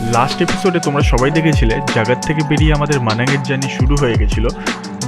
Last এপিসোডে তোমরা সবাই দেখেছিলে জাগার থেকে বেরিয়ে আমাদের মানাঙের জার্নি শুরু হয়ে গেছিল।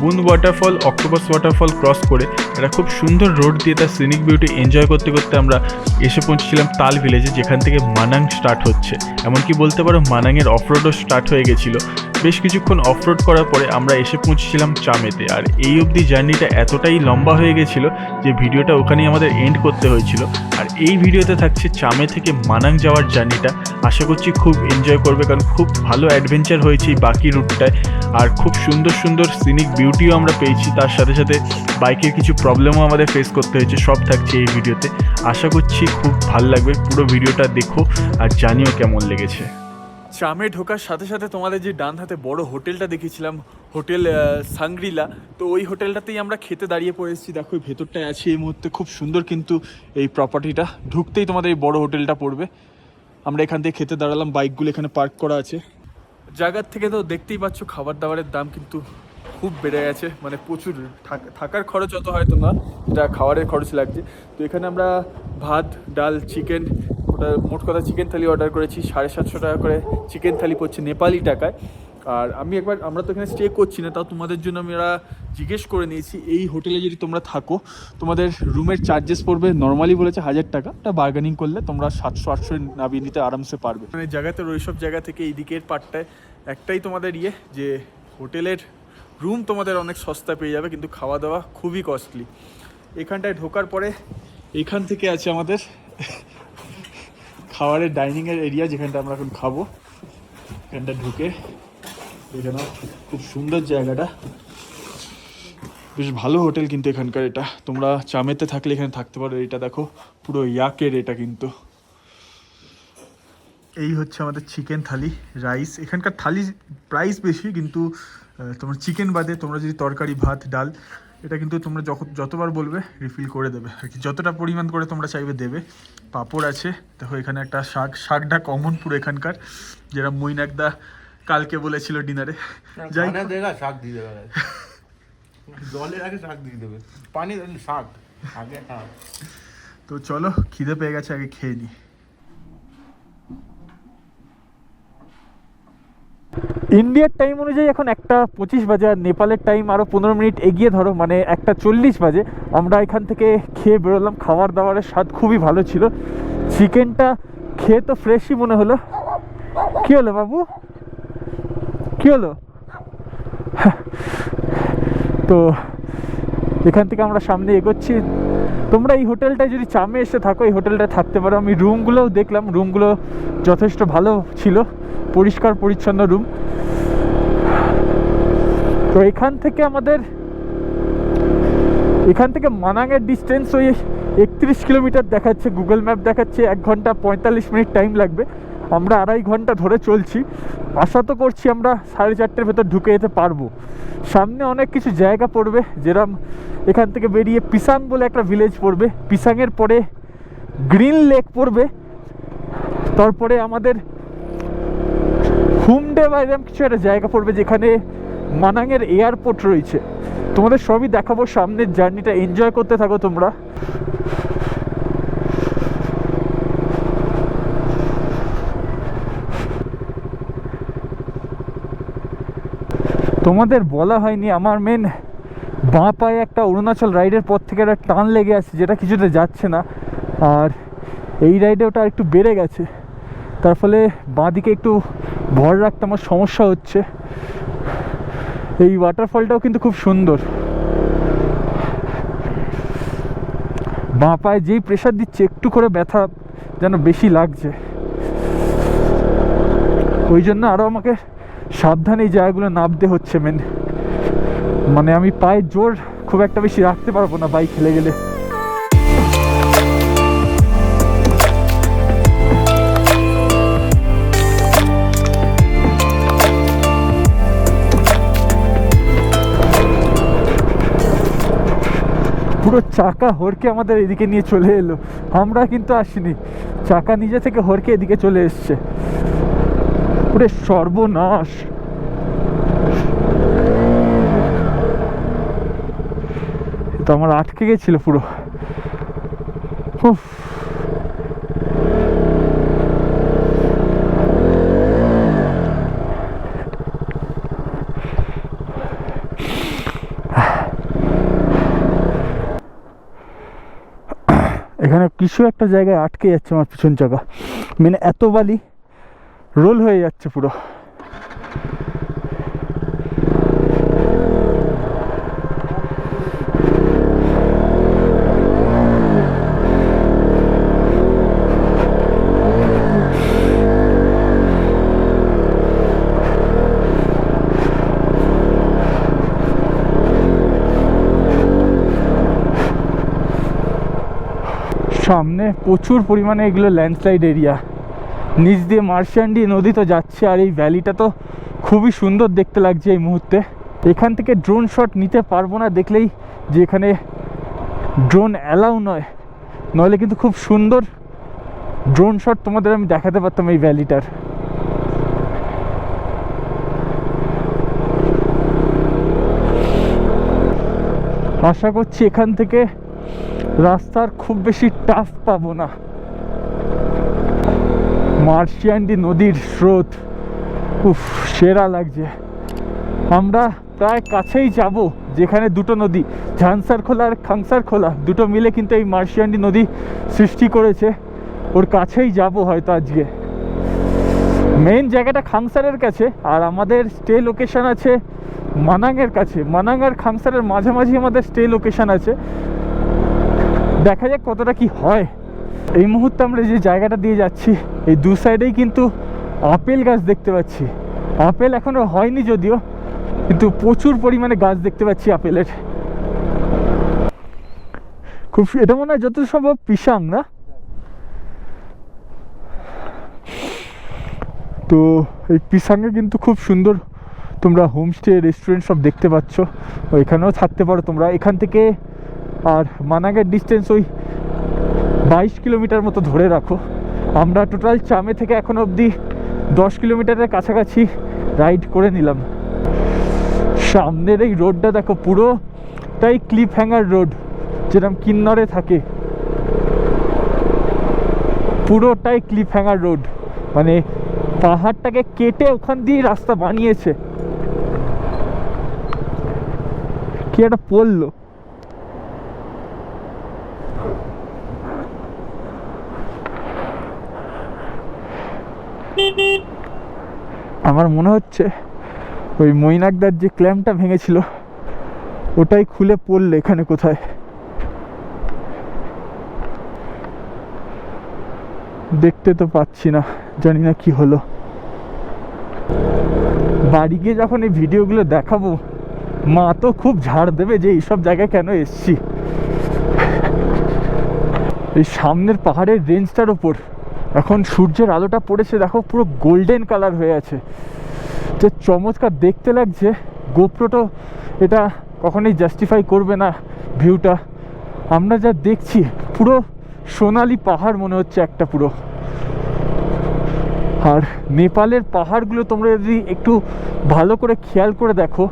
বুন ওয়াটারফল অক্টোপাস ওয়াটারফল ক্রস করে একটা খুব সুন্দর রোড দিয়ে তার সিনিক বিউটি এনজয় করতে করতে আমরা এসে পৌঁছেছিলাম তাল ভিলেজে যেখান থেকে মানাং স্টার্ট হচ্ছে। এমনকি বলতে পারো মানাংয়ের অফরোডও স্টার্ট হয়ে গেছিল। বেশ কিছুক্ষণ অফরোড করার পরে আমরা এসে পৌঁছেছিলাম চামেতে। আর এই অবধি জার্নিটা এতটাই লম্বা হয়ে গেছিল যে ভিডিওটা ওখানেই আমাদের এন্ড করতে হয়েছিল। আর এই ভিডিওতে থাকছে চামে থেকে মানাং যাওয়ার জার্নিটা। আশা করছি খুব এনজয় করবে কারণ খুব ভালো অ্যাডভেঞ্চার হয়েছে এই বাকি রুটটায় আর খুব সুন্দর সুন্দর সিনিক বিউটিও আমরা পেয়েছি। তার সাথে সাথে বাইকের কিছু প্রবলেমও আমাদের ফেস করতে হয়েছে। সব থাকছে এই ভিডিওতে আশা করছি খুব ভালো লাগবে। পুরো ভিডিওটা দেখো আর জানিও কেমন লেগেছে। ট্রামে ঢোকার সাথে সাথে তোমাদের যে ডান হাতে বড় হোটেলটা দেখেছিলাম, হোটেল সাংগ্রিলা, তো ওই হোটেলটাতেই আমরা খেতে দাঁড়িয়ে পড়েছি দেখো ভেতরটায় আছি এই মুহূর্তে খুব সুন্দর কিন্তু এই প্রপার্টিটা ঢুকতেই তোমাদের এই বড় হোটেলটা পড়বে। আমরা এখান থেকে খেতে দাঁড়ালাম, বাইকগুলো এখানে পার্ক করা আছে। জায়গার থেকে তো দেখতেই পাচ্ছ খাবার দাবারের দাম কিন্তু খুব বেড়ে গেছে মানে প্রচুর। থাক- থাকার খরচ অত হয়তো না, এটা খাওয়ারের খরচ লাগছে। তো এখানে আমরা ভাত, ডাল, চিকেন, ওটা মোট কথা চিকেন থালি অর্ডার করেছি, সাড়ে সাতশো টাকা করে চিকেন থালি পড়ছে নেপালি টাকায়। আর আমি একবার, আমরা তো এখানে স্টে করছি না, তাও তোমাদের জন্য আমি আমরা জিজ্ঞেস করে নিয়েছি, এই হোটেলে যদি তোমরা থাকো, তোমাদের রুমের চার্জেস পড়বে নর্মালি বলেছে হাজার টাকা এটা বার্গেনিং করলে তোমরা সাতশো, আটশো নামিয়ে নিতে আরামসে পারবে। মানে জায়গাতে ওই সব জায়গা থেকে এই দিকের পার্টটায় একটাই তোমাদের ইয়ে যে হোটেলের রুম তোমাদের অনেক সস্তা পেয়ে যাবে, কিন্তু খাওয়া দাওয়া খুবই কস্টলি এখানটায় ঢোকার পরে এখান থেকে আছে আমাদের খাবারের ডাইনিংয়ের এরিয়া যেখানটা আমরা এখন খাব। এখানটা ঢুকে এখানে খুব সুন্দর জায়গাটা। বেশ ভালো হোটেল কিন্তু এখানকার এটা। তোমরা চামেতে থাকলে এখানে থাকতে পারো। এটা দেখো, পুরো ইয়াকের এটা কিন্তু। এই হচ্ছে আমাদের চিকেন থালি রাইস এখানকার থালি প্রাইস বেশি, কিন্তু তোমার চিকেন বাদে তোমরা যদি তরকারি ভাত ডাল এটা কিন্তু তোমরা যখন যতবার বলবে রিফিল করে দেবে। আর কি যতটা পরিমাণ করে তোমরা চাইবে দেবে। পাঁপড় আছে দেখো এখানে একটা শাক শাকটা কমন পুরো এখানকার। যেটা মৈনাকদা কালকে বলেছিল ডিনারে। যাই দেগা শাক দিয়ে দেবে। জলের আগে শাক দিয়ে দেবে। পানি শাক। আগে তো চলো খিদে পেয়ে গেছে আগে খেয়ে নিই ইন্ডিয়ার টাইম অনুযায়ী এখন একটা পঁচিশ বাজে আর নেপালের টাইম আরও পনেরো মিনিট এগিয়ে ধরো মানে একটা চল্লিশ বাজে। আমরা এখান থেকে খেয়ে বেরোলাম খাবার দাবারের স্বাদ খুবই ভালো ছিল। চিকেনটা খেয়ে তো ফ্রেশই মনে হলো। কী হলো বাবু? কী হলো? তো এখান থেকে আমরা সামনে এগোচ্ছি। তোমরা এই হোটেলটায় যদি চামে এসে থাকো, এই হোটেলটায় থাকতে পারো। আমি রুমগুলোও দেখলাম রুমগুলো যথেষ্ট ভালো ছিল। পরিষ্কার, পরিচ্ছন্ন রুম তো এখান থেকে আমাদের, এখান থেকে মানাঙের ডিস্টেন্স ওই একত্রিশ কিলোমিটার দেখাচ্ছে গুগল ম্যাপ দেখাচ্ছে, এক ঘণ্টা পঁয়তাল্লিশ মিনিট টাইম লাগবে। আমরা আড়াই ঘণ্টা ধরে চলছি। আশা তো করছি আমরা সাড়ে চারটের ভেতর ঢুকে যেতে পারব। সামনে অনেক কিছু জায়গা পড়বে, যেরম এখান থেকে বেরিয়ে পিসাং বলে একটা ভিলেজ পড়বে। পিসাংয়ের পরে গ্রিন লেক পড়বে। তারপরে আমাদের হুমডে বা এরকম কিছু একটা জায়গা পড়বে যেখানে মানাংয়ের এয়ারপোর্ট রয়েছে। তোমাদের সবই দেখাবো সামনের জার্নিটা। এনজয় করতে থাকো তোমরা। তোমাদের বলা হয়নি, আমার মেন বাঁ পায়ে একটা অরুণাচল রাইডের পর থেকে একটা টান লেগে আছে, যেটা কিছুতে যাচ্ছে না। আর এই রাইডে ওটা একটু বেড়ে গেছে। তার ফলে বাঁ দিকে একটু ভর রাখতে আমার সমস্যা হচ্ছে। এই ওয়াটারফলটাও কিন্তু খুব সুন্দর। বাঁ পায়ে যেই প্রেশার দিচ্ছে, একটু করে ব্যথা যেন বেশি লাগছে। ওই জন্য আরও আমাকে সাবধানে এই জায়গাগুলো নামতে হচ্ছে মেন মানে আমি পায়ের জোর খুব একটা বেশি রাখতে পারব না বাইক খেলে গেলে। পুরো চাকা হরকে আমাদের এদিকে নিয়ে চলে এলো। আমরা কিন্তু আসিনি। চাকা নিজে থেকে হরকে এদিকে চলে এসছে। পুরো সর্বনাশ। তো আমার আটকে গেছিল পুরো। উফ। এখানে কিছু একটা জায়গায় আটকে যাচ্ছে আমার পিছন চাকা। মানে এত বালি রোল হয়ে যাচ্ছে পুরো। সামনে প্রচুর পরিমাণে এগুলো ল্যান্ডস্লাইড এরিয়া নিচ দিয়ে মার্শান্ডি নদী তো যাচ্ছে আর এই ভ্যালিটা তো খুবই সুন্দর দেখতে লাগছে এই মুহূর্তে। এখান থেকে ড্রোন শট নিতে পারব না দেখলেই যে এখানে ড্রোন অ্যালাউ নয়। নইলে কিন্তু খুব সুন্দর ড্রোন শট তোমাদের আমি দেখাতে পারতাম এই ভ্যালিটার আশা করছি এখান থেকে রাস্তার খুব বেশি টাফ পাবো না। মার্শিয়ান্ডি নদীর স্রোত, উফ, সেরা লাগছে। আমরা প্রায় কাছেই যাব যেখানে দুটো নদী, ঝানসার খোলা আর খাংসার খোলা। দুটো মিলে কিন্তু এই মার্শিয়ান্ডি নদী সৃষ্টি করেছে। ওর কাছেই যাব হয়তো আজকে। মেইন জায়গাটা খাংসারের কাছে, আর আমাদের স্টে লোকেশন আছে মানাংয়ের কাছে। মানাং আর খাংসারের মাঝামাঝি আমাদের স্টে লোকেশন আছে। দেখা যাক কতটা কি হয়। এই মুহূর্তে আমরা যে জায়গাটা দিয়ে যাচ্ছি, এই দু সাইডেই কিন্তু আপেল গাছ দেখতে পাচ্ছি। আপেল এখনও হয়নি যদিও, কিন্তু প্রচুর পরিমাণে গাছ দেখতে পাচ্ছি আপেলের। খুব এটা মনে হয় যত সম্ভব পিসাং না? তো এই পিসাংয়ে কিন্তু খুব সুন্দর তোমরা হোমস্টে রেস্টুরেন্ট সব দেখতে পাচ্ছ। ওইখানেও থাকতে পারো তোমরা। এখান থেকে আর মানাগের ডিস্টেন্স ওই বাইশ কিলোমিটার মতো ধরে রাখো। আমরা টোটাল চামে থেকে এখন অবধি দশ কিলোমিটারের কাছাকাছি রাইড করে নিলাম। সামনের এই রোডটা দেখো পুরোটাই ক্লিপ হ্যাঙ্গার রোড যেরকম কিন্নরে থাকে। পুরোটাই ক্লিপ হ্যাঙ্গার রোড মানে পাহাড়টাকে কেটে ওখান দিয়ে রাস্তা বানিয়েছে। কি একটা পড়ল। আমার মনে হচ্ছে ওই মৈনাকদার যে ক্ল্যাম্পটা ভেঙেছিল, ওটাই খুলে পড়লে এখানে কোথায়? দেখতে তো পাচ্ছি না, জানি না কি হলো। বাড়ি গিয়ে যখন এই ভিডিওগুলো দেখাবো, মা তো খুব ঝাড় দেবে যে এইসব জায়গায় কেন এসছি। এই সামনের পাহাড়ের রেঞ্জটার ওপর এখন সূর্যের আলোটা পড়েছে, দেখো পুরো গোল্ডেন কালার হয়ে আছে। যে চমৎকার দেখতে লাগছে, গোপ্রোটো এটা কখনোই জাস্টিফাই করবে না ভিউটা আমরা যা দেখছি, পুরো সোনালি পাহাড় মনে হচ্ছে একটা পুরো। আর নেপালের পাহাড়গুলো তোমরা যদি একটু ভালো করে খেয়াল করে দেখো,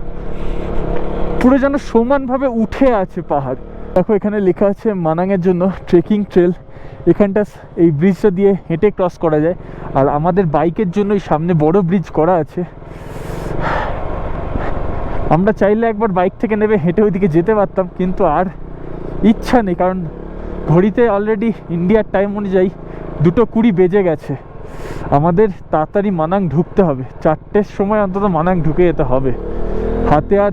পুরো যেন সমানভাবে উঠে আছে পাহাড়। দেখো এখানে লেখা আছে, মানাংয়ের জন্য ট্রেকিং ট্রেল এখানটা এই ব্রিজটা দিয়ে হেঁটে ক্রস করা যায়। আর আমাদের বাইকের জন্য এই সামনে বড় ব্রিজ করা আছে। আমরা চাইলে একবার বাইক থেকে নেবে হেঁটে ওইদিকে যেতে পারতাম, কিন্তু আর ইচ্ছা নেই, কারণ ঘড়িতে অলরেডি ইন্ডিয়ার টাইম অনুযায়ী দুটো কুড়ি বেজে গেছে। আমাদের তাড়াতাড়ি মানাং ঢুকতে হবে। চারটের সময় অন্তত মানাং ঢুকে যেতে হবে। হাতে আর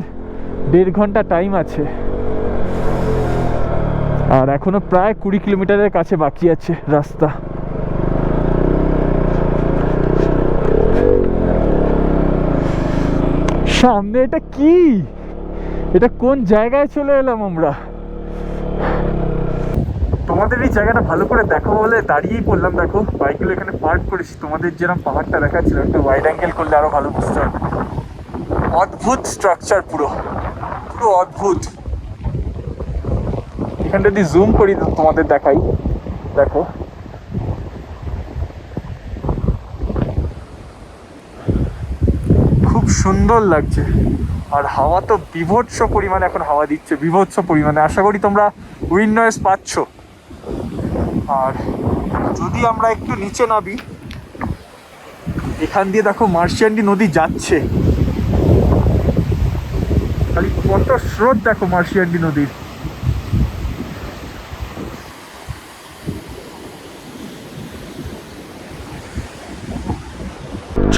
দেড় ঘণ্টা টাইম আছে। আর এখনও প্রায় কুড়ি কিলোমিটারের কাছে বাকি আছে রাস্তা। সামনে এটা কি? এটা কোন জায়গায় চলে এলাম আমরা? তোমাদের এই জায়গাটা ভালো করে দেখো বলে দাঁড়িয়েই পড়লাম, দেখো। বাইকগুলো এখানে পার্ক করেছি। তোমাদের যেরকম পাহাড়টা দেখাচ্ছিল একটু ওয়াইড অ্যাঙ্গেল করলে আরও ভালো বুঝতে পারবে। অদ্ভুত স্ট্রাকচার পুরো। পুরো অদ্ভুত। এখানটা যদি জুম করি তোমাদের দেখাই। দেখো। খুব সুন্দর লাগছে। আর হাওয়া তো বিভৎস পরিমাণে এখন হাওয়া দিচ্ছে, বিভৎস পরিমাণে। আশা করি তোমরা উইন্ড নয়েস পাচ্ছ। আর যদি আমরা একটু নিচে নামি, এখান দিয়ে দেখো মার্শিয়ান্ডি নদী যাচ্ছে। খালি কত স্রোত দেখো মার্শিয়ান্ডি নদীর।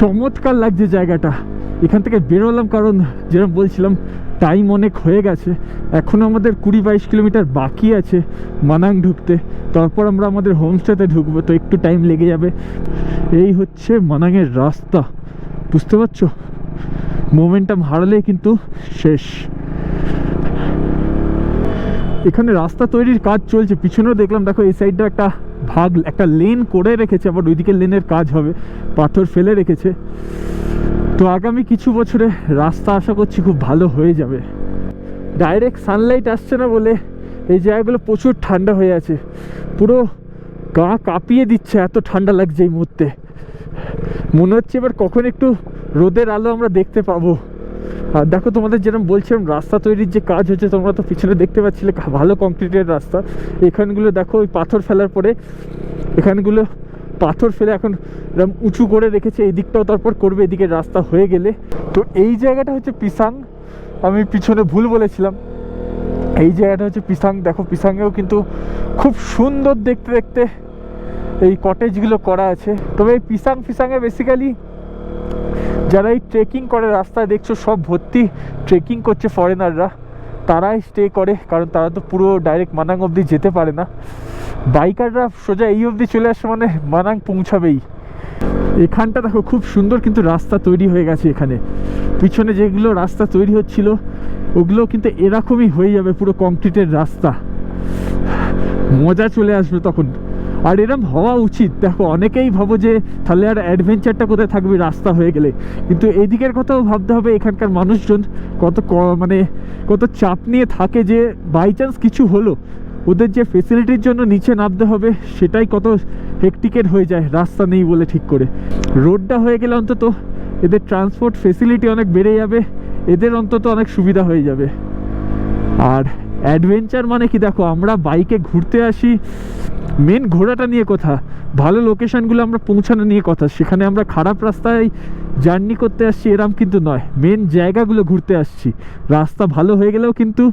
চমৎকার লাগছে জায়গাটা। এখান থেকে বেরোলাম কারণ যেরকম বলছিলাম টাইম অনেক হয়ে গেছে। এখনও আমাদের কুড়ি বাইশ কিলোমিটার বাকি আছে মানাং ঢুকতে। তারপর আমরা আমাদের হোমস্টেতে ঢুকবো, তো একটু টাইম লেগে যাবে। এই হচ্ছে মানাংয়ের রাস্তা। বুঝতে পারছ? মোমেন্টাম হারালে কিন্তু শেষ। এখানে রাস্তা তৈরির কাজ চলছে। পিছনেও দেখলাম, দেখো এই সাইডটা একটা ভাগ, একটা লেন করে রেখেছে, আবার ওইদিকে লেনের কাজ হবে। পাথর ফেলে রেখেছে। তো আগামী কিছু বছরে রাস্তা আশা করছি খুব ভালো হয়ে যাবে। ডাইরেক্ট সানলাইট আসছে না বলে এই জায়গাগুলো প্রচুর ঠান্ডা হয়ে আছে। পুরো গা কাঁপিয়ে দিচ্ছে, এত ঠান্ডা লাগছে এই মুহূর্তে। মনে হচ্ছে এবার কখন একটু রোদের আলো আমরা দেখতে পাবো। আর দেখো তোমাদের যেরকম বলছিলাম রাস্তা তৈরির যে কাজ হচ্ছে, তোমরা তো পিছনে দেখতে পাচ্ছিলে ভালো কংক্রিটের রাস্তা। এখানগুলো দেখো, ওই পাথর ফেলার পরে এখানগুলো পাথর ফেলে এখন এরকম উঁচু করে রেখেছে এই দিকটাও তারপর করবে, এদিকে রাস্তা হয়ে গেলে। তো এই জায়গাটা হচ্ছে পিসাং। আমি পিছনে ভুল বলেছিলাম। এই জায়গাটা হচ্ছে পিসাং। দেখো, পিসাংয়েও কিন্তু খুব সুন্দর দেখতে দেখতে এই কটেজগুলো করা আছে। তবে এই পিসাং, ফিসাংয়ে বেসিক্যালি যারা এই ট্রেকিং করে রাস্তায় দেখছ, সব ভর্তি ট্রেকিং করছে ফরেনাররা তারাই স্টে করে, কারণ তারা তো পুরো ডাইরেক্ট মানাং অবধি যেতে পারে না। বাইকাররা সোজা এই অবধি চলে আসে মানে মানাং পৌঁছাবেই। এখানটা দেখো খুব সুন্দর কিন্তু রাস্তা তৈরি হয়ে গেছে এখানে। পিছনে যেগুলো রাস্তা তৈরি হচ্ছিল, ওগুলো কিন্তু এরকমই হয়ে যাবে পুরো কংক্রিটের রাস্তা। মজা চলে আসবে তখন। আর এরম হওয়া উচিত। দেখো, অনেকেই ভাবো যে তাহলে আর অ্যাডভেঞ্চারটা কোথায় থাকবে? রাস্তা হয়ে গেলে। কিন্তু এদিকের কথাও ভাবতে হবে, এখানকার মানুষজন কত মানে কত চাপ নিয়ে থাকে যে বাই চান্স কিছু হলো। ওদের যে ফেসিলিটির জন্য নিচে নামতে হবে, সেটাই কত হেকটিকের হয়ে যায়। রাস্তা নেই বলে ঠিক করে। রোডটা হয়ে গেলে অন্তত এদের ট্রান্সপোর্ট ফেসিলিটি অনেক বেড়ে যাবে। এদের অন্তত অনেক সুবিধা হয়ে যাবে। আর অ্যাডভেঞ্চার মানে কি? দেখো, আমরা বাইকে ঘুরতে আসি। মেন ঘোরাটা নিয়ে কথা। ভালো লোকেশনগুলো আমরা পৌঁছানো নিয়ে কথা। সেখানে আমরা খারাপ রাস্তায় জার্নি করতে আসছি এরম কিন্তু নয়। মেন জায়গাগুলো ঘুরতে আসছি। রাস্তা ভালো হয়ে গেলেও কিন্তু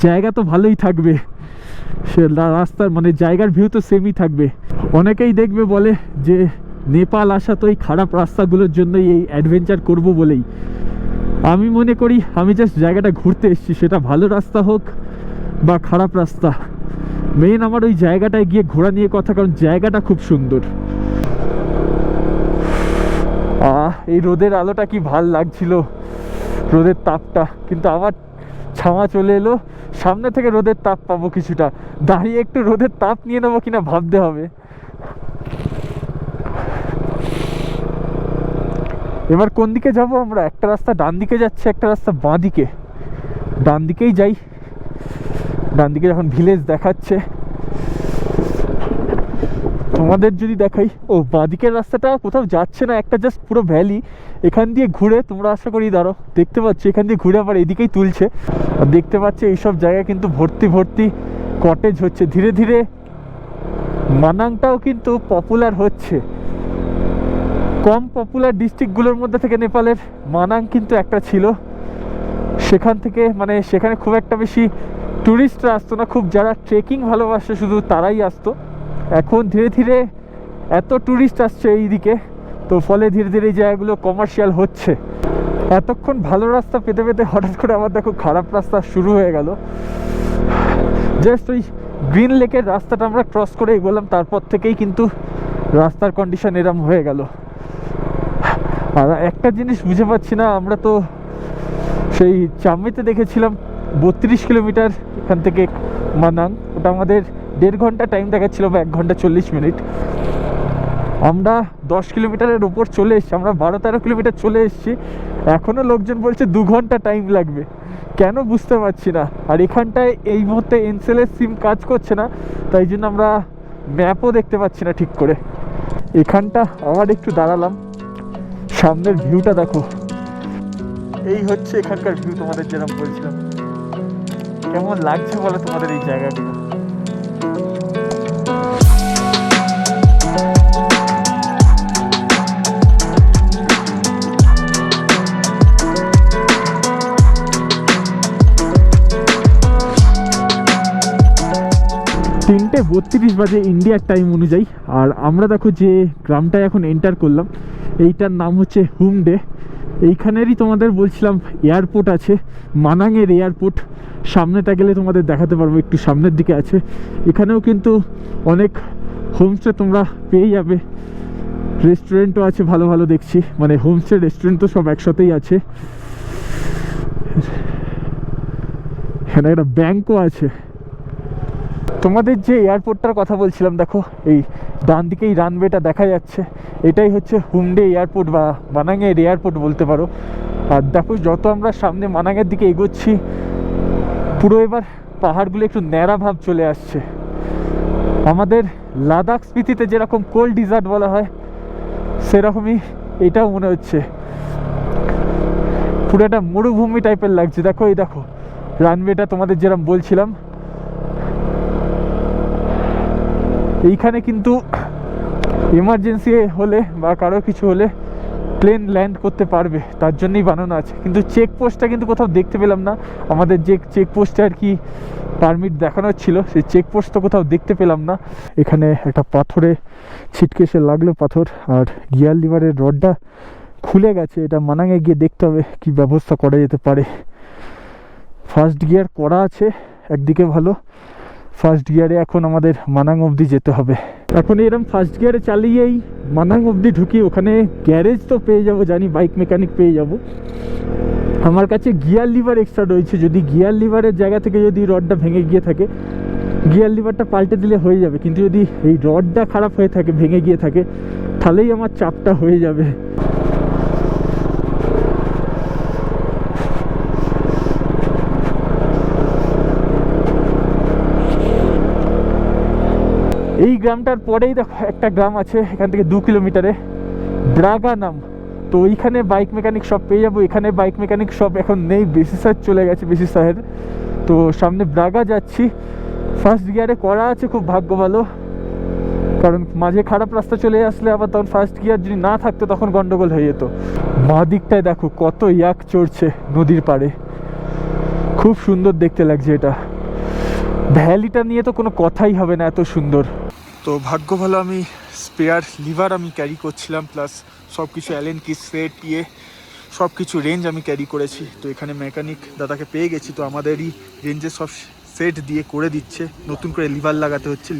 জায়গা তো ভালোই থাকবে। সে রাস্তার মানে জায়গার ভিউ তো সেমই থাকবে। অনেকেই দেখবে বলে যে, নেপাল আসা তো এই খারাপ রাস্তাগুলোর জন্যই এই অ্যাডভেঞ্চার করব বলেই। আমি মনে করি, আমি জাস্ট জায়গাটা ঘুরতে এসেছি। সেটা ভালো রাস্তা হোক বা খারাপ রাস্তা। মেন আমার ওই জায়গাটায় গিয়ে ঘোরা নিয়ে কথা, কারণ জায়গাটা খুব সুন্দর। আহ, এই রোদের আলোটা কি ভালো লাগছিল? রোদের তাপটা। কিন্তু আবার ছামা চলে এলো। সামনে থেকে রোদের তাপ পাবো কিছুটা। দাঁড়িয়ে একটু রোদের তাপ নিয়ে নেব কিনা ভাবতে হবে। এবার কোন দিকে যাব আমরা? একটা রাস্তা ডান দিকে যাচ্ছে, একটা রাস্তা বাঁ দিকে। ডান দিকেই যাই। ডান দিকে যখন ভিলেজ দেখাচ্ছে। তোমাদের যদি দেখাই, ও, বাঁদিকের রাস্তাটা কোথাও যাচ্ছে না, একটা জাস্ট পুরো ভ্যালি এখান দিয়ে ঘুরে তোমরা আশা করি দাঁড়ো দেখতে পাচ্ছ, এখান দিয়ে ঘুরে আবার এদিকেই তুলছে। আর দেখতে পাচ্ছ, এইসব জায়গায় কিন্তু ভর্তি ভর্তি কটেজ হচ্ছে। ধীরে ধীরে মানাংটাও কিন্তু পপুলার হচ্ছে। কম পপুলার ডিস্ট্রিক্টগুলোর মধ্যে থেকে নেপালের মানাং কিন্তু একটা ছিল। সেখান থেকে মানে সেখানে খুব একটা বেশি ট্যুরিস্টরা আসতো না, খুব যারা ট্রেকিং ভালোবাসে শুধু তারাই আসতো। এখন ধীরে ধীরে এত ট্যুরিস্ট আসছে এই দিকে তো ফলে ধীরে ধীরে এই জায়গাগুলো কমার্শিয়াল হচ্ছে। এতক্ষণ ভালো রাস্তা পেতে পেতে হঠাৎ করে আবার দেখো খারাপ রাস্তা শুরু হয়ে গেল। জাস্ট ওই গ্রিন লেকের রাস্তাটা আমরা ক্রস করে এগোলাম তারপর থেকেই কিন্তু রাস্তার কন্ডিশন এরম হয়ে গেল। আর একটা জিনিস বুঝে পাচ্ছি না, আমরা তো সেই চাম্মিতে দেখেছিলাম, বত্রিশ কিলোমিটার এখান থেকে মানাং ওটা আমাদের দেড় ঘণ্টা টাইম দেখাচ্ছিল বা এক ঘণ্টা চল্লিশ মিনিট আমরা দশ কিলোমিটারের ওপর চলে এসেছি, আমরা বারো তেরো কিলোমিটার চলে এসেছি। এখনও লোকজন বলছে দু ঘণ্টা টাইম লাগবে। কেন বুঝতে পারছি না। আর এখানটায় এই মুহূর্তে এনসেলের সিম কাজ করছে না, তাই জন্য আমরা ম্যাপও দেখতে পাচ্ছি না ঠিক করে। এখানটা আবার একটু দাঁড়ালাম। সামনের ভিউটা দেখো। এই হচ্ছে এখানকার ভিউ তোমাদের যেরকম বলছিলাম। কেমন লাগছে বলো তোমাদের এই জায়গাগুলো তিনটে বত্রিশ বাজে ইন্ডিয়ার টাইম অনুযায়ী। আর আমরা দেখো যে গ্রামটায় এখন এন্টার করলাম। এইটার নাম হচ্ছে হুমডে এইখানেরই তোমাদের বলছিলাম এয়ারপোর্ট আছে, মানাংয়ের এয়ারপোর্ট সামনেটা গেলে তোমাদের দেখাতে পারব, একটু সামনের দিকে আছে। এখানেও কিন্তু অনেক হোমস্টে তোমরা পেয়ে যাবে। রেস্টুরেন্টও আছে, ভালো ভালো দেখছি। মানে হোমস্টে রেস্টুরেন্ট তো সব একসাথেই আছে। এখানে একটা ব্যাংকও আছে। তোমাদের যে এয়ারপোর্টটার কথা বলছিলাম, দেখো, এই ডান দিকে এই রানওয়েটা দেখা যাচ্ছে। এটাই হচ্ছে হুমডে এয়ারপোর্ট বা মানাংয়ের এয়ারপোর্ট বলতে পারো। আর দেখো, যত আমরা সামনে মানাংয়ের দিকে এগোচ্ছি, পুরো এবার পাহাড়গুলো একটু ন্যাড়া ভাব চলে আসছে। আমাদের লাদাখ স্মৃতিতে যেরকম কোল্ড ডিজার্ট বলা হয়, সেরকমই এটাও মনে হচ্ছে। পুরো একটা মরুভূমি টাইপের লাগছে। দেখো, এই দেখো রানওয়েটা তোমাদের যেরকম বলছিলাম এইখানে কিন্তু এমার্জেন্সি হলে বা কারও কিছু হলে প্লেন ল্যান্ড করতে পারবে, তার জন্যই বানানো আছে। কিন্তু চেকপোস্টটা কিন্তু কোথাও দেখতে পেলাম না। আমাদের যে চেকপোস্টে আর কি পারমিট দেখানো ছিল, সেই চেকপোস্ট তো কোথাও দেখতে পেলাম না। এখানে একটা পাথরে ছিটকে এসে লাগল পাথর, আর গিয়ার লিভারের রডটা খুলে গেছে। এটা মানাঙে গিয়ে দেখতে হবে কি ব্যবস্থা করা যেতে পারে। ফার্স্ট গিয়ার করা আছে, একদিকে ভালো। ফার্স্ট গিয়ারে এখন আমাদের মানাং অবধি যেতে হবে। এখন এরকম ফার্স্ট গিয়ারে চালিয়েই মানাং অবধি ঢুকি ওখানে গ্যারেজ তো পেয়ে যাব, জানি বাইক মেকানিক পেয়ে যাব। আমার কাছে গিয়ার লিভার এক্সট্রা রয়েছে, যদি গিয়ার লিভারের জায়গা থেকে যদি রডটা ভেঙে গিয়ে থাকে গিয়ার লিভারটা পাল্টে দিলে হয়ে যাবে, কিন্তু যদি এই রডটা খারাপ হয়ে থাকে, ভেঙে গিয়ে থাকে, তাহলেই আমার চাপটা হয়ে যাবে। এই গ্রামটার পরেই দেখো একটা গ্রাম আছে, এখান থেকে দু কিলোমিটারে। ব্রাগা নাম। তো ওইখানে বাইক মেকানিক শপ পেয়ে যাব। এখানে বাইক মেকানিক শপ এখন নেই। বেশি সাইড চলে গেছে, বেশি সাহের তো সামনে ব্রাগা যাচ্ছি। ফার্স্ট গিয়ারে করা আছে, খুব ভাগ্য ভালো। কারণ মাঝে খারাপ রাস্তা চলে আসলে আবার তখন ফার্স্ট গিয়ার যদি না থাকতো তখন গন্ডগোল হয়ে যেত। বাঁ দিকটায় দেখো কত ইয়াক চড়ছে নদীর পাড়ে। খুব সুন্দর দেখতে লাগছে এটা। ভ্যালিটা নিয়ে তো কোনো কথাই হবে না এত সুন্দর। তো ভাগ্য ভালো আমি স্পেয়ার লিভার আমি ক্যারি করছিলাম প্লাস সব কিছু অ্যালেন কি সেট ইয়ে সব কিছু রেঞ্জ আমি ক্যারি করেছি। তো এখানে মেকানিক দাদাকে পেয়ে গেছি, তো আমাদেরই রেঞ্জে সব সেট দিয়ে করে দিচ্ছে। নতুন করে লিভার লাগাতে হচ্ছে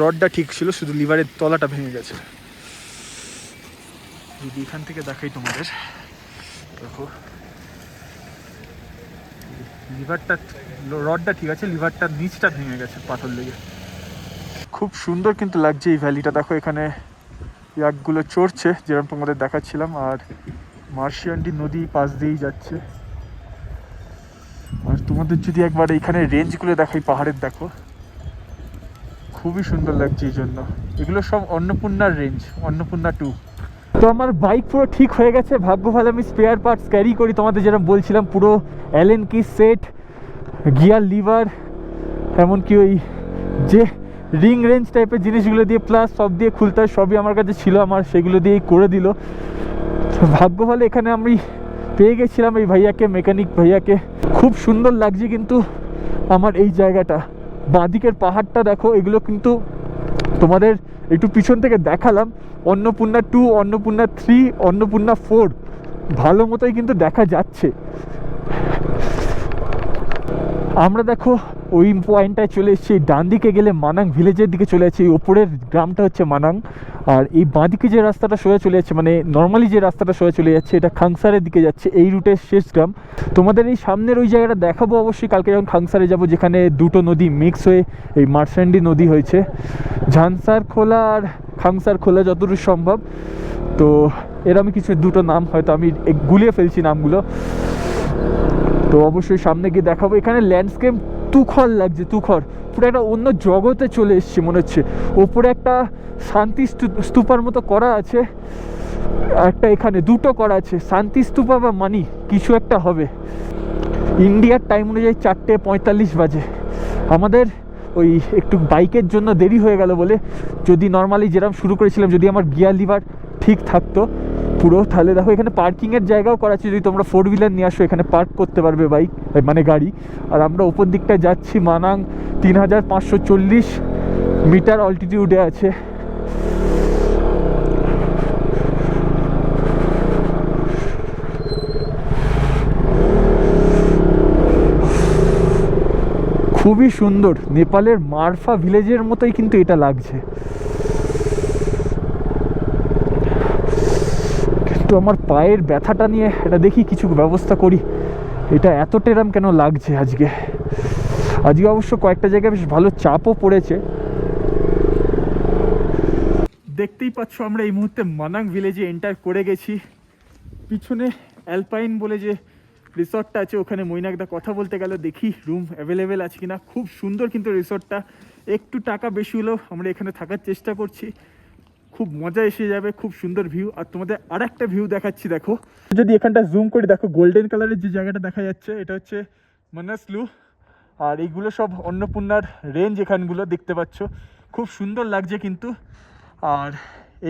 রডটা ঠিক ছিল, শুধু লিভারের তলাটা ভেঙে গেছে। যদি এখান থেকে দেখাই তোমাদের, দেখো। লিভারটা, রডটা ঠিক আছে লিভারটার নিচটা ভেঙে গেছে পাথর লেগে। খুব সুন্দর কিন্তু লাগছে এই ভ্যালিটা। দেখো এখানে ইয়াকগুলো চড়ছে, যেরকম তোমাদের দেখাচ্ছিলাম, আর মার্শিয়ান্ডি নদী পাশ দিয়েই যাচ্ছে। আর তোমাদের যদি একবার এখানে রেঞ্জগুলো দেখাই, পাহাড়ের দেখো, খুবই সুন্দর লাগছে এই জন্য। এগুলো সব অন্নপূর্ণার রেঞ্জ, অন্নপূর্ণা টু তো আমার বাইক পুরো ঠিক হয়ে গেছে। ভাগ্য ভালো, আমি স্পেয়ার পার্টস ক্যারি করি। তোমাদের যেরকম বলছিলাম, পুরো অ্যালেন কি সেট গিয়ার লিভার এমনকি ওই যে রিং রেঞ্জ টাইপের জিনিসগুলো দিয়ে প্লাস সব দিয়ে খুলতে হয়, সবই আমার কাছে ছিল আমার, সেগুলো দিয়েই করে দিল। ভাগ্য ভালো, এখানে আমি পেয়ে গেছিলাম এই ভাইয়াকে মেকানিক ভাইয়াকে। খুব সুন্দর লাগছে কিন্তু আমার এই জায়গাটা। বাঁদিকের পাহাড়টা দেখো, এগুলো কিন্তু তোমাদের একটু পিছন থেকে দেখালাম, Annapurna two Annapurna three Annapurna four ভালো মতোই কিন্তু দেখা যাচ্ছে। আমরা দেখো, ওই পয়েন্টটায় চলে এসেছি। ডান দিকে গেলে মানাং ভিলেজের দিকে চলে যাচ্ছে। ওপরের গ্রামটা হচ্ছে মানাং। আর এই বাঁদিকে যে রাস্তাটা সোজা চলে যাচ্ছে মানে নর্মালি যে রাস্তাটা সোজা চলে যাচ্ছে, এটা খাংসারের দিকে যাচ্ছে। এই রুটের শেষ গ্রাম। তোমাদের এই সামনের ওই জায়গাটা দেখাবো অবশ্যই। কালকে যখন খাংসারে যাব, যেখানে দুটো নদী মিক্স হয়ে এই মার্সান্ডি নদী হয়েছে। ঝানসার খোলা আর খাংসার খোলা যতদূর সম্ভব। তো এরকম কিছু দুটো নাম হয়তো আমি গুলিয়ে ফেলছি নামগুলো। তো অবশ্যই সামনে গিয়ে দেখাবো। এখানে ল্যান্ডস্কেপ তুখর লাগছে, তুখর। পুরো একটা অন্য জগতে চলে এসছে মনে হচ্ছে। ওপরে একটা শান্তি স্তূ- স্তূপার মতো করা আছে। একটা এখানে দুটো করা আছে। শান্তি স্তূপা বা মানি, কিছু একটা হবে। ইন্ডিয়ার টাইম অনুযায়ী চারটে পঁয়তাল্লিশ বাজে। আমাদের ওই একটু বাইকের জন্য দেরি হয়ে গেল বলে যদি নর্মালি যেরকম শুরু করেছিলাম, যদি আমার গিয়ার লিভার ঠিক থাকতো পুরো তাহলে দেখো এখানে পার্কিংয়ের জায়গাও করা আছে, যদি তোমরা ফোর হুইলার নিয়ে আসো, এখানে পার্ক করতে পারবে বাইক মানে গাড়ি। আর আমরা উপর দিকটায় যাচ্ছি, মানাং তিন হাজার পাঁচশো চল্লিশ মিটার অল্টিটিউডে আছে। খুবই সুন্দর, নেপালের মারফা ভিলেজের মতোই কিন্তু এটা লাগছে কিন্তু আমার পায়ের ব্যথাটা নিয়ে এটা দেখি কিছু ব্যবস্থা করি। এটা এত টেরাম কেন লাগছে আজকে? আজকে অবশ্য কয়েকটা জায়গায় বেশ ভালো চাপও পড়েছে। দেখতেই পাচ্ছ আমরা এই মুহূর্তে মানাং ভিলেজে এন্টার করে গেছি। পিছনে অ্যালপাইন বলে যে রিসর্টটা আছে, ওখানে মৈনাকদা কথা বলতে গেল। দেখি রুম অ্যাভেলেবেল আছে কিনা। খুব সুন্দর কিন্তু রিসর্টটা একটু টাকা বেশি হলেও আমরা এখানে থাকার চেষ্টা করছি। খুব মজা এসে যাবে, খুব সুন্দর ভিউ আর তোমাদের আর একটা ভিউ দেখাচ্ছি, দেখো। যদি এখানটা জুম করে, দেখো গোল্ডেন কালারের যে জায়গাটা দেখা যাচ্ছে, এটা হচ্ছে মানাসলু। আর এইগুলো সব অন্নপূর্ণার রেঞ্জ এখানগুলো দেখতে পাচ্ছ। খুব সুন্দর লাগছে কিন্তু। আর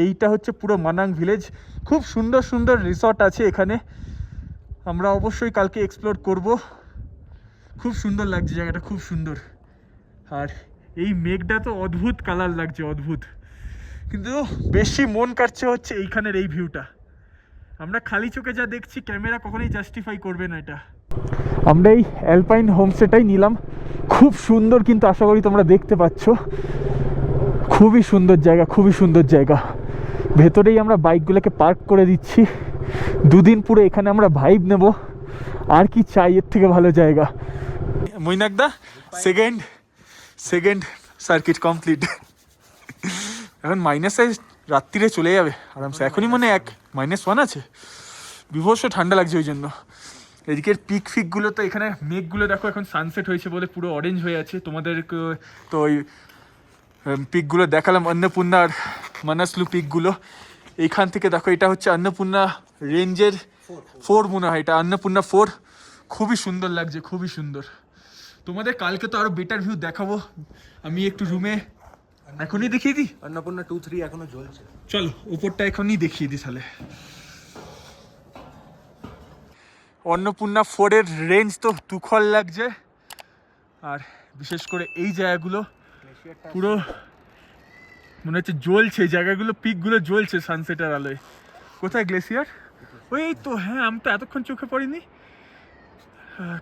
এইটা হচ্ছে পুরো মানাং ভিলেজ খুব সুন্দর সুন্দর রিসর্ট আছে এখানে। আমরা অবশ্যই কালকে এক্সপ্লোর করব। খুব সুন্দর লাগছে জায়গাটা, খুব সুন্দর। আর এই মেঘটা তো অদ্ভুত কালার লাগছে, অদ্ভুত। কিন্তু বেশি মন কাটছে হচ্ছে এইখানের এই ভিউটা আমরা খালি চোখে যা দেখছি, ক্যামেরা কখনোই জাস্টিফাই করবে না এটা। আমরা এই অ্যালপাইন হোমস্টেটাই নিলাম। খুব সুন্দর কিন্তু আশা করি তোমরা দেখতে পাচ্ছ। খুবই সুন্দর জায়গা, খুবই সুন্দর জায়গা। ভেতরেই আমরা বাইকগুলোকে পার্ক করে দিচ্ছি। দুদিন পুরো এখানে আমরা ভাইব নেব। আর কি চাই, এর থেকে ভালো জায়গা। মৈনাকদা সেকেন্ড সেকেন্ড সার্কিট কমপ্লিট এখন মাইনাসে রাত্রিরে চলে যাবে। আরামসে। এখনই মনে এক মাইনাস ওয়ান আছে। বিভৎস ঠান্ডা লাগছে ওই জন্য। এদিকের পিক ফিকগুলো তো এখানে মেঘগুলো দেখো এখন সানসেট হয়েছে বলে পুরো অরেঞ্জ হয়ে আছে। তোমাদের তো ওই পিকগুলো দেখালাম অন্নপূর্ণার মানাসলু পিকগুলো এইখান থেকে দেখো এটা হচ্ছে অন্নপূর্ণা রেঞ্জের ফোর মনে হয়। এটা অন্নপূর্ণা ফোর খুবই সুন্দর লাগছে খুবই সুন্দর। তোমাদের কালকে তো আরও বেটার ভিউ দেখাবো। আমি একটু রুমে এখনই দেখিয়ে দিই অন্নপূর্ণা টু থ্রি এখনও জ্বলছে। চলো উপরটা এখনই দেখিয়ে দিই তাহলে। অন্নপূর্ণা ফোরের রেঞ্জ তো তুখল লাগছে। আর বিশেষ করে এই জায়গাগুলো পুরো মনে হচ্ছে জ্বলছে জায়গাগুলো পিকগুলো জ্বলছে সানসেটের আলোয়। কোথায় গ্লেসিয়ার ওই তো হ্যাঁ আমি তো এতক্ষণ চোখে পড়িনি।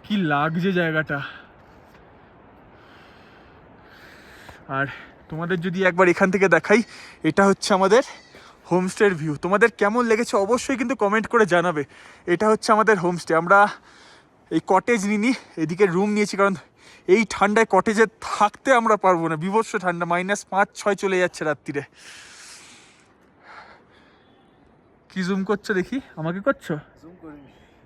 কি লাগছে জায়গাটা। আর তোমাদের যদি একবার এখান থেকে দেখাই এটা হচ্ছে আমাদের হোমস্টের ভিউ। তোমাদের কেমন লেগেছে অবশ্যই কিন্তু কমেন্ট করে জানাবে। এটা হচ্ছে আমাদের হোমস্টে। আমরা এই কটেজ নিইনি এদিকে রুম নিয়েছি কারণ এই ঠান্ডায় কটেজে থাকতে আমরা পারব না। বিভৎস ঠান্ডা মাইনাস পাঁচ ছয় চলে যাচ্ছে রাত্রিরে। কি জুম করছ দেখি? আমাকে করছ?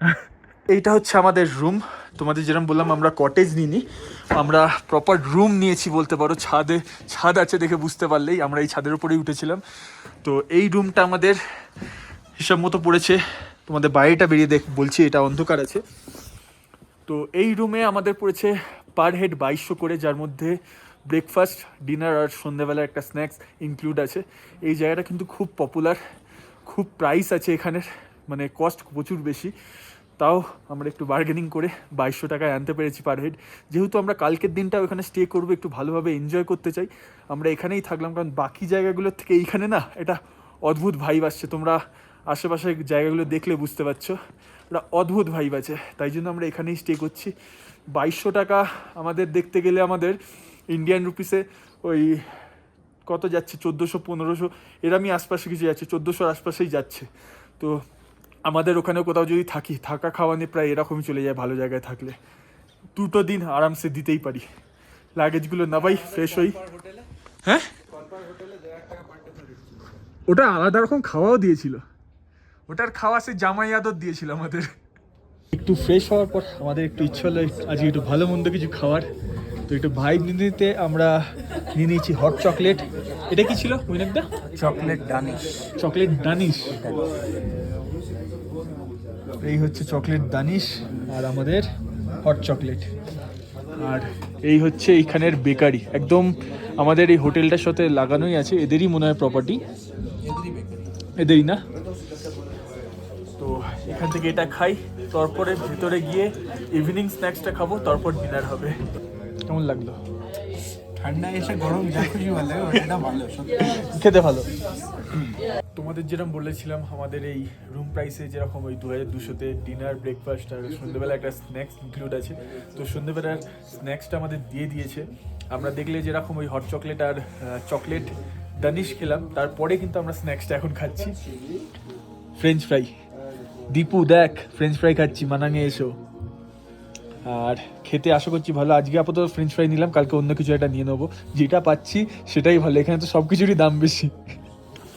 এইটা হচ্ছে আমাদের রুম তোমাদের যেরকম বললাম, আমরা কটেজ নিইনি। আমরা প্রপার রুম নিয়েছি বলতে পারো। ছাদে, ছাদ আছে দেখে বুঝতে পারলেই আমরা এই ছাদের উপরেই উঠেছিলাম। তো এই রুমটা আমাদের হিসাব মতো পড়েছে। তোমাদের বাইরেটা বেরিয়ে দেখ, বলছি, এটা অন্ধকার আছে। তো এই রুমে আমাদের পড়েছে পার হেড বাইশশো করে, যার মধ্যে ব্রেকফাস্ট ডিনার আর সন্ধ্যেবেলা একটা স্ন্যাক্স ইনক্লুড আছে। এই জায়গাটা কিন্তু খুব পপুলার খুব প্রাইস আছে এখানের মানে কস্ট প্রচুর বেশি। তাও আমরা একটু বার্গেনিং করে বাইশশো টাকায় আনতে পেরেছি পার হেড যেহেতু আমরা কালকের দিনটা ওখানে স্টে করব, একটু ভালোভাবে এনজয় করতে চাই। আমরা এখানেই থাকলাম, কারণ বাকি জায়গাগুলোর থেকে এইখানে না এটা অদ্ভুত ভাইব আসছে। তোমরা আশেপাশে জায়গাগুলো দেখলে বুঝতে পারছ। এটা অদ্ভুত ভাইব আছে। তাই জন্য আমরা এখানেই স্টে করছি। বাইশশো টাকা আমাদের দেখতে গেলে আমাদের ইন্ডিয়ান রুপিসে ওই কত যাচ্ছে? চোদ্দোশো, পনেরোশো। এরমই আশপাশে কিছু যাচ্ছে, চোদ্দোশোর আশপাশেই যাচ্ছে। তো আমাদের ওখানে কোথাও যদি থাকি থাকা খাওয়া নিয়ে প্রায় এরকমই চলে যায় ভালো জায়গায় থাকলে। দুটো দিন আরামসে দিতেই পারি। লাগেজগুলো নাবাই ফ্রেশ হই। হ্যাঁ? ওটা আলাদা রকম খাওয়াও দিয়েছিল। ওটার খাওয়া সে জামাই আদর দিয়েছিল আমাদের। একটু ফ্রেশ হওয়ার পর আমাদের একটু ইচ্ছে হলো আজকে একটু ভালো মন্দ কিছু খাওয়ার। তো একটু ভাইব নিতে নিতে আমরা নিয়ে নিয়েছি হট চকলেট এটা কি ছিল মৈনাকদা চকলেট ডানিশ চকলেট দানিশ এই হচ্ছে চকলেট দানিশ আর আমাদের হট চকলেট আর এই হচ্ছে এইখানের বেকারি। একদম আমাদের এই হোটেলটার সাথে লাগানোই আছে। এদেরই মনে হয় প্রপার্টি এদেরই না? তো এখান থেকে এটা খাই। তারপরে ভেতরে গিয়ে ইভিনিং স্ন্যাক্সটা খাব তারপর ডিনার হবে। কেমন লাগল? ঠান্ডা এসে গরম যা খুশি ভালো। খেতে ভালো। তোমাদের যেরকম বলেছিলাম, আমাদের এই রুম প্রাইসে যেরকম ওই দু হাজার দুশোতে ডিনার ব্রেকফাস্ট আর সন্ধ্যেবেলা একটা স্ন্যাক্স ইনক্লুড আছে। তো সন্ধ্যেবেলার স্ন্যাক্সটা আমাদের দিয়ে দিয়েছে। আমরা দেখলে যেরকম ওই হট চকলেট আর চকলেট দানিশ খেলাম। তারপরে কিন্তু আমরা স্ন্যাক্সটা এখন খাচ্ছি। ফ্রেঞ্চ ফ্রাই দীপু, দেখ ফ্রেঞ্চ ফ্রাই খাচ্ছি, মানাঙে এসো। আর খেতে আশা করছি ভালো। আজকে আপাতত ফ্রেঞ্চ ফ্রাই নিলাম, কালকে অন্য কিছু একটা নিয়ে নেব। যেটা পাচ্ছি সেটাই ভালো। এখানে তো সব কিছুরই দাম বেশি।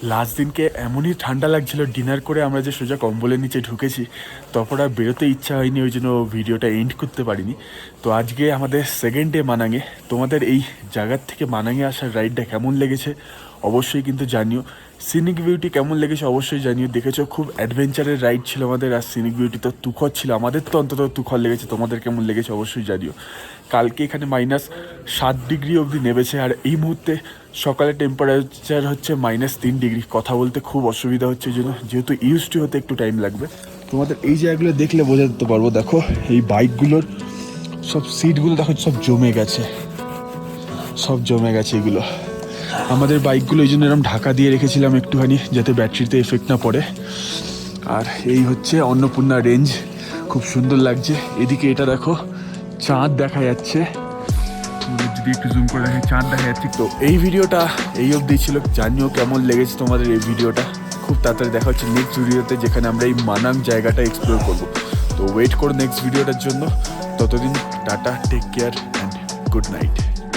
লাস্ট দিনকে এমনই ঠান্ডা লাগছিল ডিনার করে আমরা যে সোজা কম্বলের নিচে ঢুকেছি, তখন আর বেরোতে ইচ্ছা হয়নি, ওই জন্য ভিডিওটা এন্ড করতে পারিনি। তো আজকে আমাদের সেকেন্ড ডে মানাঙে। তোমাদের এই জায়গার থেকে মানাঙে আসার রাইডটা কেমন লেগেছে? অবশ্যই কিন্তু জানিও। সিনিক বিউটি কেমন লেগেছে অবশ্যই জানিও। দেখেছ, খুব অ্যাডভেঞ্চারের রাইড ছিল আমাদের আর সিনিক বিউটি তো তুখর ছিল। আমাদের তো অন্তত তুখর লেগেছে, তোমাদের কেমন লেগেছে অবশ্যই জানিও। কালকে এখানে মাইনাস সাত ডিগ্রি অবধি নেমেছে আর এই মুহূর্তে সকালে টেম্পারেচার হচ্ছে মাইনাস তিন ডিগ্রি কথা বলতে খুব অসুবিধা হচ্ছে জন্য, যেহেতু ইউজ টু হতে একটু টাইম লাগবে। তোমাদের এই জায়গাগুলো দেখলে বোঝা যেতে পারব, দেখো, এই বাইকগুলোর সব সিটগুলো দেখো, সব জমে গেছে। সব জমে গেছে এগুলো। আমাদের বাইকগুলো এই জন্য এরকম ঢাকা দিয়ে রেখেছিলাম একটুখানি, যাতে ব্যাটারিতে এফেক্ট না পড়ে। আর এই হচ্ছে অন্নপূর্ণা রেঞ্জ খুব সুন্দর লাগছে। এদিকে এটা দেখো, চাঁদ দেখা যাচ্ছে। যদি একটু জুম করে দেখে, চাঁদ দেখা যাচ্ছে। তো এই ভিডিওটা এই অবধি ছিল। জানিও কেমন লেগেছে তোমাদের এই ভিডিওটা। খুব তাড়াতাড়ি দেখা হচ্ছে নেক্সট ভিডিওতে যেখানে আমরা এই মানাং জায়গাটা এক্সপ্লোর করব। তো ওয়েট করো নেক্সট ভিডিওটার জন্য। ততদিন tata take care and good night